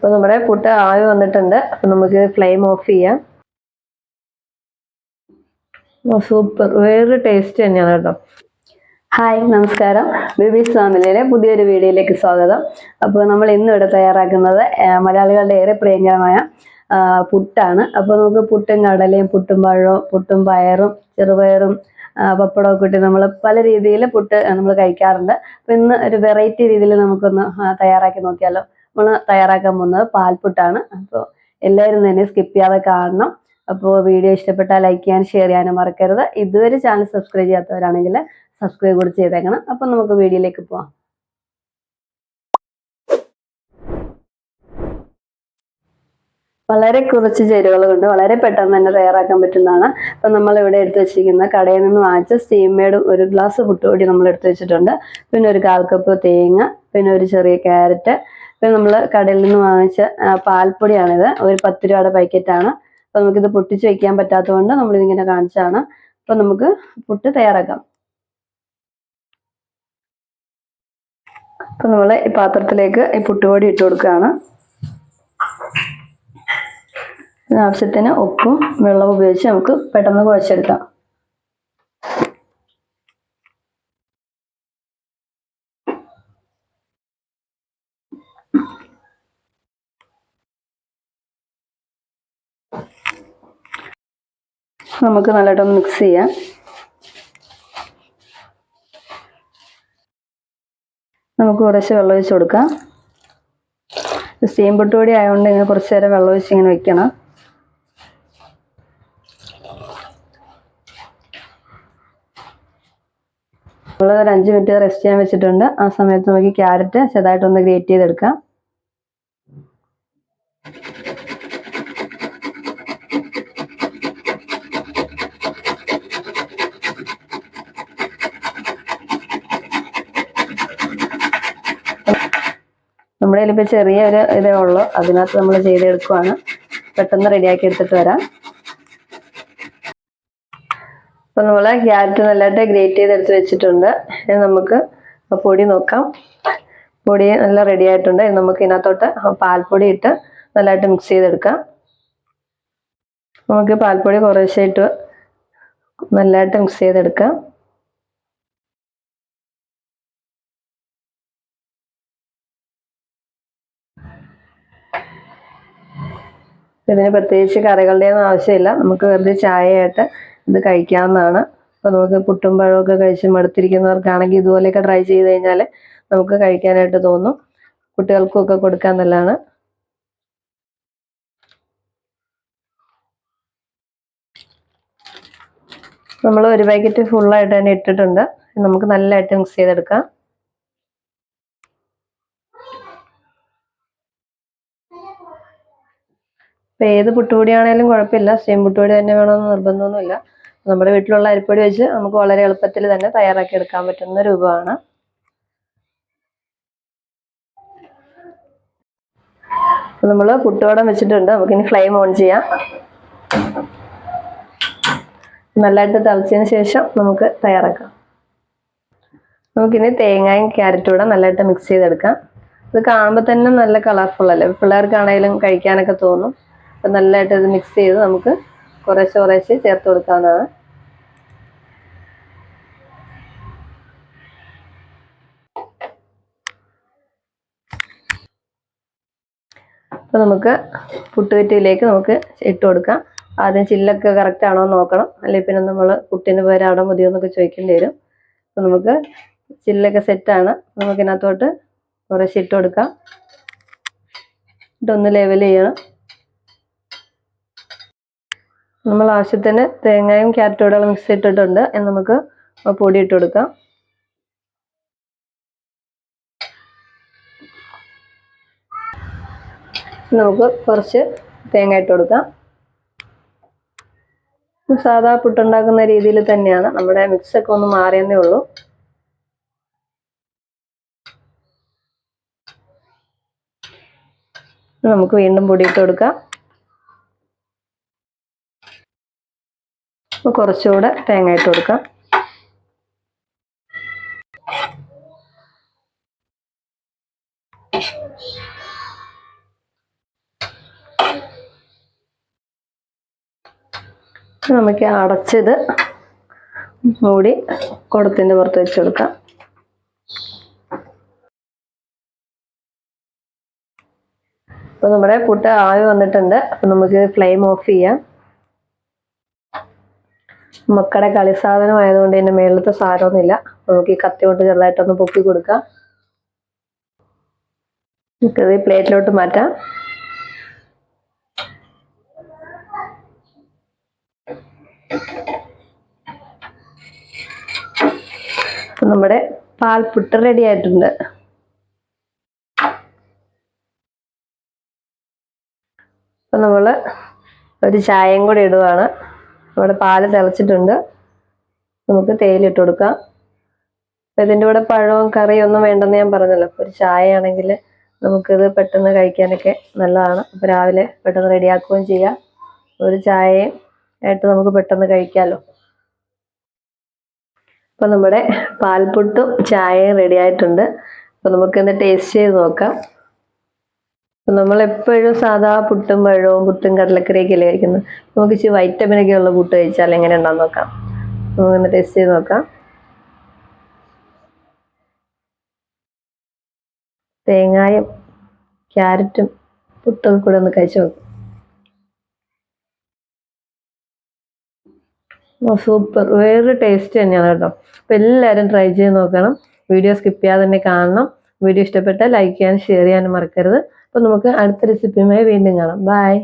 അപ്പോൾ നമ്മുടെ പുട്ട് ആവി വന്നിട്ടുണ്ട്. അപ്പോൾ നമുക്ക് ഫ്ലെയിം ഓഫ് ചെയ്യാം. സൂപ്പർ വേറൊരു ടേസ്റ്റ് തന്നെയാണ് കേട്ടോ. ഹായ് നമസ്കാരം. ബിബീസ് ഫാമിലിയിലെ പുതിയൊരു വീഡിയോയിലേക്ക് സ്വാഗതം. അപ്പോൾ നമ്മൾ ഇന്ന് ഇവിടെ തയ്യാറാക്കുന്നത് മലയാളികളുടെ ഏറെ പ്രിയങ്കരമായ പുട്ടാണ്. അപ്പോൾ നമുക്ക് പുട്ടും കടലയും പുട്ടും പഴവും പുട്ടും പയറും ചെറുപയറും പപ്പടവും ഇട്ട് നമ്മൾ പല രീതിയിൽ പുട്ട് നമ്മൾ കഴിക്കാറുണ്ട്. അപ്പോൾ ഇന്ന് ഒരു വെറൈറ്റി രീതിയിൽ നമുക്കൊന്ന് തയ്യാറാക്കി നോക്കിയാലോ. നമ്മൾ തയ്യാറാക്കാൻ പോകുന്നത് പാൽപുട്ടാണ്. അപ്പോൾ എല്ലാവരും തന്നെ സ്കിപ്പ് ചെയ്യാതെ കാണണം. അപ്പോൾ വീഡിയോ ഇഷ്ടപ്പെട്ടാൽ ലൈക്ക് ചെയ്യാൻ ഷെയർ ചെയ്യാനും മറക്കരുത്. ഇതുവരെ ചാനൽ സബ്സ്ക്രൈബ് ചെയ്യാത്തവരാണെങ്കിൽ സബ്സ്ക്രൈബ് കൂടി ചെയ്തേക്കണം. അപ്പം നമുക്ക് വീഡിയോയിലേക്ക് പോവാം. വളരെ കുറച്ച് ചേരുവകൾ കൊണ്ട് വളരെ പെട്ടെന്ന് തന്നെ തയ്യാറാക്കാൻ പറ്റുന്നതാണ്. അപ്പം നമ്മൾ ഇവിടെ എടുത്ത് വെച്ചിരിക്കുന്ന കടയിൽ നിന്ന് വാങ്ങിച്ച സ്റ്റീം മെയ്ഡ് ഒരു ഗ്ലാസ് പുട്ടുപൊടി നമ്മൾ എടുത്ത് വെച്ചിട്ടുണ്ട്. പിന്നെ ഒരു കാൽ കപ്പ് തേങ്ങ പിന്നെ ഒരു ചെറിയ ക്യാരറ്റ് പിന്നെ നമ്മൾ കടയിൽ നിന്ന് വാങ്ങിച്ച പാൽപ്പൊടിയാണിത്. ഒരു പത്ത് രൂപയുടെ പാക്കറ്റാണ്. അപ്പം നമുക്കിത് പൊട്ടിച്ച് വെക്കാൻ പറ്റാത്തതുകൊണ്ട് നമ്മളിതിങ്ങനെ കാണിച്ചാണ് അപ്പം നമുക്ക് പുട്ട് തയ്യാറാക്കാം. അപ്പൊ നമ്മൾ ഈ പാത്രത്തിലേക്ക് ഈ പുട്ടുപൊടി ഇട്ട് കൊടുക്കുകയാണ്. ആവശ്യത്തിന് ഉപ്പും വെള്ളവും ഉപയോഗിച്ച് നമുക്ക് പെട്ടെന്ന് കുഴച്ചെടുക്കാം. നമുക്ക് നല്ലതായിട്ടൊന്ന് മിക്സ് ചെയ്യാം. നമുക്ക് കുറച്ച് വെള്ളം ഒഴിച്ച് കൊടുക്കാം. സ്റ്റീം പൊട്ടുപൊടി ആയതുകൊണ്ട് ഇങ്ങനെ കുറച്ച് നേരം വെള്ളം ഒഴിച്ച് ഇങ്ങനെ വെക്കണം. നമ്മളൊരു അഞ്ച് മിനിറ്റ് റെസ്റ്റ് ചെയ്യാൻ വെച്ചിട്ടുണ്ട്. ആ സമയത്ത് നമുക്ക് ക്യാരറ്റ് ചെറുതായിട്ടൊന്ന് ഗ്രേറ്റ് ചെയ്തെടുക്കാം. നമ്മുടെ കയ്യിൽ ചെറിയ ഒരു ഇതേ ഉള്ളൂ. അതിനകത്ത് നമ്മൾ ചെയ്തെടുക്കുവാണ്. പെട്ടെന്ന് റെഡിയാക്കി എടുത്തിട്ട് വരാം. അപ്പം നമ്മൾ ക്യാരറ്റ് നല്ലതായിട്ട് ഗ്രേറ്റ് ചെയ്തെടുത്ത് വെച്ചിട്ടുണ്ട്. ഇനി നമുക്ക് പൊടി നോക്കാം. പൊടി നല്ല റെഡി ആയിട്ടുണ്ട്. ഇനി നമുക്ക് ഇതിനകത്തോട്ട് പാൽപ്പൊടി ഇട്ട് നല്ലതായിട്ട് മിക്സ് ചെയ്തെടുക്കാം. നമുക്ക് പാൽപ്പൊടി കുറേശ്ശെ ഇട്ട് നല്ലതായിട്ട് മിക്സ് ചെയ്തെടുക്കാം. ഇതിന് പ്രത്യേകിച്ച് കറികളുടെയൊന്നും ആവശ്യമില്ല. നമുക്ക് വെറുതെ ചായയായിട്ട് ഇത് കഴിക്കാവുന്നതാണ്. അപ്പോൾ നമുക്ക് പുട്ടും പഴമൊക്കെ കഴിച്ച് മടുത്തിരിക്കുന്നവർക്കാണെങ്കിൽ ഇതുപോലെയൊക്കെ ട്രൈ ചെയ്ത് കഴിഞ്ഞാൽ നമുക്ക് കഴിക്കാനായിട്ട് തോന്നും. കുട്ടികൾക്കും ഒക്കെ കൊടുക്കാൻ നല്ലതാണ്. നമ്മൾ ഒരു പാക്കറ്റ് ഫുള്ളായിട്ട് തന്നെ ഇട്ടിട്ടുണ്ട്. നമുക്ക് നല്ലതായിട്ട് മിക്സ് ചെയ്തെടുക്കാം. ഇപ്പം ഏത് പുട്ടുപൊടിയാണേലും കുഴപ്പമില്ല. സെയിം പുട്ടുപൊടി തന്നെ വേണമെന്ന് നിർബന്ധമൊന്നുമില്ല. നമ്മുടെ വീട്ടിലുള്ള അരിപ്പൊടി വെച്ച് നമുക്ക് വളരെ എളുപ്പത്തിൽ തന്നെ തയ്യാറാക്കി എടുക്കാൻ പറ്റുന്ന രൂപമാണ്. നമ്മൾ പുട്ടുവടം വെച്ചിട്ടുണ്ട്. നമുക്കിനി ഫ്ലെയിം ഓൺ ചെയ്യാം. നല്ലതായിട്ട് തിളച്ചതിന് ശേഷം നമുക്ക് തയ്യാറാക്കാം. നമുക്കിനി തേങ്ങയും ക്യാരറ്റും കൂടെ നല്ലതായിട്ട് മിക്സ് ചെയ്തെടുക്കാം. ഇത് കാണുമ്പോൾ തന്നെ നല്ല കളർഫുൾ അല്ലേ? പിള്ളേർക്കാണെങ്കിലും കഴിക്കാനൊക്കെ തോന്നും. അപ്പം നല്ലതായിട്ട് ഇത് മിക്സ് ചെയ്ത് നമുക്ക് കുറേശ്ശെ കുറേശ്ശെ ചേർത്ത് കൊടുക്കാവുന്നതാണ്. അപ്പോൾ നമുക്ക് പുട്ടുകറ്റിയിലേക്ക് നമുക്ക് ഇട്ട് കൊടുക്കാം. ആദ്യം ചില്ലൊക്കെ കറക്റ്റ് ആണോ എന്ന് നോക്കണം. അല്ലെങ്കിൽ പിന്നെ നമ്മൾ പുട്ടിന് പേര് അവിടെ മതിയോ എന്നൊക്കെ ചോദിക്കേണ്ടി വരും. അപ്പോൾ നമുക്ക് ചില്ലൊക്കെ സെറ്റാണ് നമുക്ക് ഇതിനകത്തോട്ട് കുറേശ്ശെ ഇട്ട് കൊടുക്കാം. ഇട്ടൊന്ന് ലെവൽ ചെയ്യണം. നമ്മൾ ആവശ്യത്തിന് തേങ്ങയും ക്യാരറ്റോടെ മിക്സ് ചെയ്തിട്ടുണ്ട് എന്ന് നമുക്ക് പൊടി ഇട്ട് കൊടുക്കാം. നമുക്ക് കുറച്ച് തേങ്ങ ഇട്ട് കൊടുക്കാം. സാധാ പുട്ടുണ്ടാക്കുന്ന രീതിയിൽ തന്നെയാണ്. നമ്മുടെ മിക്സ് ഒക്കെ ഒന്ന് മാറിയെന്നേ ഉള്ളൂ. നമുക്ക് വീണ്ടും പൊടി ഇട്ട് കൊടുക്കാം. അപ്പോൾ കുറച്ചുകൂടെ തേങ്ങ ഇട്ട് കൊടുക്കാം. നമുക്ക് അടച്ചത് മൂടി കുടത്തിന്റെ പുറത്ത് വെച്ച് കൊടുക്കാം. അപ്പോൾ നമ്മുടെ പുട്ട് ആവി വന്നിട്ടുണ്ട്. അപ്പോൾ നമുക്ക് ഫ്ലെയിം ഓഫ് ചെയ്യാം. മക്കളുടെ കളി സാധനം ആയതുകൊണ്ട് എന്റെ മേളത്തെ സാരമൊന്നുമില്ല. നമുക്ക് ഈ കത്തി കൊണ്ട് ചെറുതായിട്ടൊന്ന് പൊക്കി കൊടുക്കാം. നമുക്കത് പ്ലേറ്റിലോട്ട് മാറ്റാം. നമ്മുടെ പാൽപുട്ട് റെഡി ആയിട്ടുണ്ട്. അപ്പൊ നമ്മൾ ഒരു ചായയും കൂടി ഇടുവാണ്. നമ്മുടെ പാൽ തിളച്ചിട്ടുണ്ട്. നമുക്ക് തേയിലിട്ട് കൊടുക്കാം. അപ്പം ഇതിന്റെ കൂടെ പഴവും കറിയും ഒന്നും വേണ്ടെന്ന് ഞാൻ പറഞ്ഞല്ലോ. അപ്പോൾ ഒരു ചായ ആണെങ്കിൽ നമുക്കിത് പെട്ടെന്ന് കഴിക്കാനൊക്കെ നല്ലതാണ്. അപ്പോൾ രാവിലെ പെട്ടെന്ന് റെഡിയാക്കുകയും ചെയ്യാം. ഒരു ചായയും ആയിട്ട് നമുക്ക് പെട്ടെന്ന് കഴിക്കാമല്ലോ അപ്പോൾ നമ്മുടെ പാൽപുട്ടും ചായയും റെഡി ആയിട്ടുണ്ട്. അപ്പൊ നമുക്കൊന്ന് ടേസ്റ്റ് ചെയ്ത് നോക്കാം. അപ്പൊ നമ്മൾ എപ്പോഴും സാധാ പുട്ടും പഴവും പുട്ടും കടലക്കറിയൊക്കെ അല്ലേ കഴിക്കുന്നത് നമുക്ക് ഇച്ചിരി വൈറ്റമിൻ ഒക്കെ ഉള്ള പുട്ട് കഴിച്ചാൽ എങ്ങനെ ഉണ്ടാന്ന് നോക്കാം. നമുക്കൊന്ന് ടെസ്റ്റ് ചെയ്ത് നോക്കാം. തേങ്ങായും ക്യാരറ്റും പുട്ടും കൂടെ ഒന്ന് കഴിച്ചു നോക്കാം. സൂപ്പർ. വേറൊരു ടേസ്റ്റ് തന്നെയാണ് കേട്ടോ. അപ്പം എല്ലാവരും ട്രൈ ചെയ്ത് നോക്കണം. വീഡിയോ സ്കിപ്പ് ചെയ്യാതെ തന്നെ കാണണം. വീഡിയോ ഇഷ്ടപ്പെട്ടാൽ ലൈക്ക് ചെയ്യാനും ഷെയർ ചെയ്യാനും മറക്കരുത്. അപ്പം നമുക്ക് അടുത്ത റെസിപ്പിയുമായി വീണ്ടും കാണാം. ബൈ